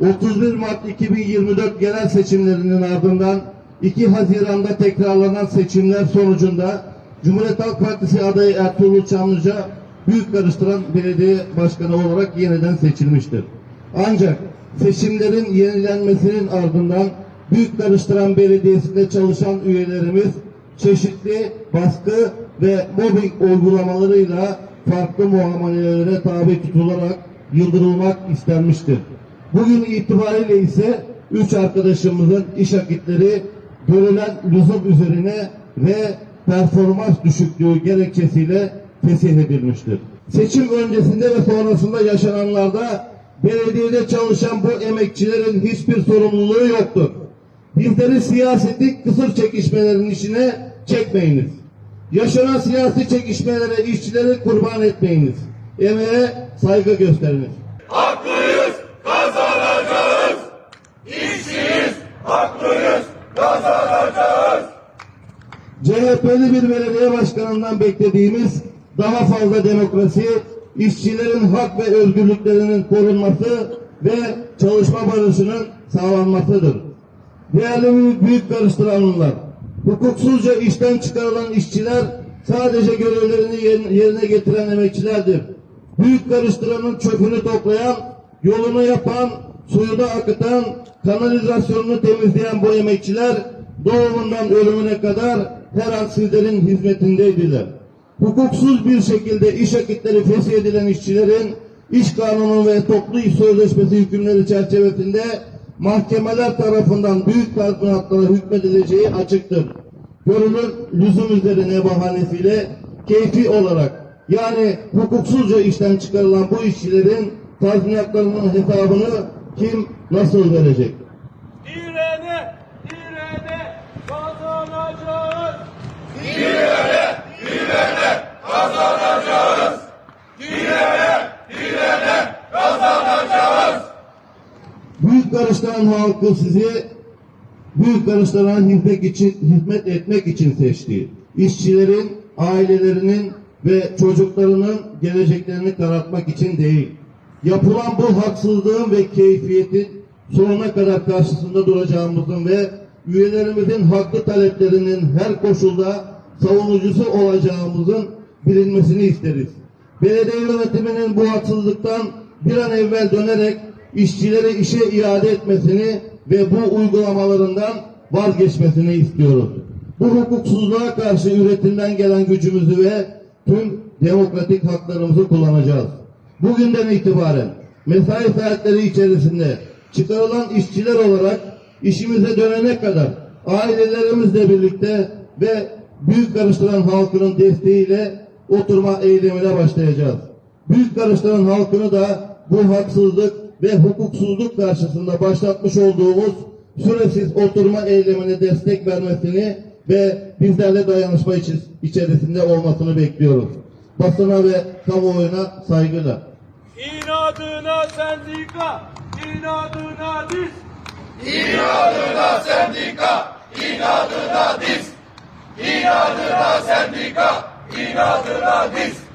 31 Mart 2024 genel seçimlerinin ardından 2 Haziran'da tekrarlanan seçimler sonucunda Cumhuriyet Halk Partisi adayı Ertuğrul Çamlıca büyük karıştıran belediye başkanı olarak yeniden seçilmiştir. Ancak seçimlerin yenilenmesinin ardından büyük karıştıran belediyesinde çalışan üyelerimiz çeşitli baskı ve mobbing uygulamalarıyla farklı muamelelere tabi tutularak yıldırılmak istenmiştir. Bugün itibariyle ise üç arkadaşımızın iş akitleri görülen lüzum üzerine ve performans düşüklüğü gerekçesiyle fesih edilmiştir. Seçim öncesinde ve sonrasında yaşananlarda belediyede çalışan bu emekçilerin hiçbir sorumluluğu yoktur. Bizleri siyaseti kısır çekişmelerin içine çekmeyiniz. Yaşanan siyasi çekişmelere işçileri kurban etmeyiniz. Emeğe saygı gösteriniz. Haklıyız, kazanacağız. İşçiyiz, haklıyız, kazanacağız. CHP'li bir belediye başkanından beklediğimiz daha fazla demokrasi, işçilerin hak ve özgürlüklerinin korunması ve çalışma barışının sağlanmasıdır. Değerli büyük, karıştıranlar, hukuksuzca işten çıkarılan işçiler sadece görevlerini yer- yerine getiren emekçilerdir. Büyük karıştıranın çöpünü toplayan, yolunu yapan, suyunu akıtan, kanalizasyonunu temizleyen bu emekçiler doğumundan ölümüne kadar her an sizlerin hizmetindeydiler. Hukuksuz bir şekilde iş akitleri fesih edilen işçilerin iş kanunu ve toplu iş sözleşmesi hükümleri çerçevesinde mahkemeler tarafından büyük tazminatlara hükmedileceği açıktır. Görülür lüzum üzerine bahanesiyle keyfi olarak yani hukuksuzca işten çıkarılan bu işçilerin tazminatlarının hesabını kim nasıl verecek? İrene, İrene kazanacağız. Büyük karıştıran halkı sizi büyük karıştıran hizmet için hizmet etmek için seçti. İşçilerin, ailelerinin ve çocuklarının geleceklerini karartmak için değil. Yapılan bu haksızlığın ve keyfiyetin sonuna kadar karşısında duracağımızın ve üyelerimizin haklı taleplerinin her koşulda savunucusu olacağımızın bilinmesini isteriz. Belediye yönetiminin bu haksızlıktan bir an evvel dönerek işçileri işe iade etmesini ve bu uygulamalarından vazgeçmesini istiyoruz. Bu hukuksuzluğa karşı üretimden gelen gücümüzü ve tüm demokratik haklarımızı kullanacağız. Bugünden itibaren mesai saatleri içerisinde çıkarılan işçiler olarak işimize dönene kadar ailelerimizle birlikte ve büyük karıştıran halkının desteğiyle oturma eylemine başlayacağız. Büyük karıştıran halkını da bu haksızlık ve hukuksuzluk karşısında başlatmış olduğumuz süresiz oturma eylemine destek vermesini ve bizlerle dayanışma içerisinde olmasını bekliyoruz. Basına ve kamuoyuna saygıyla. İnadına sendika, inadına diz. İnadına sendika, inadına diz. İnadına sendika, inadına diz.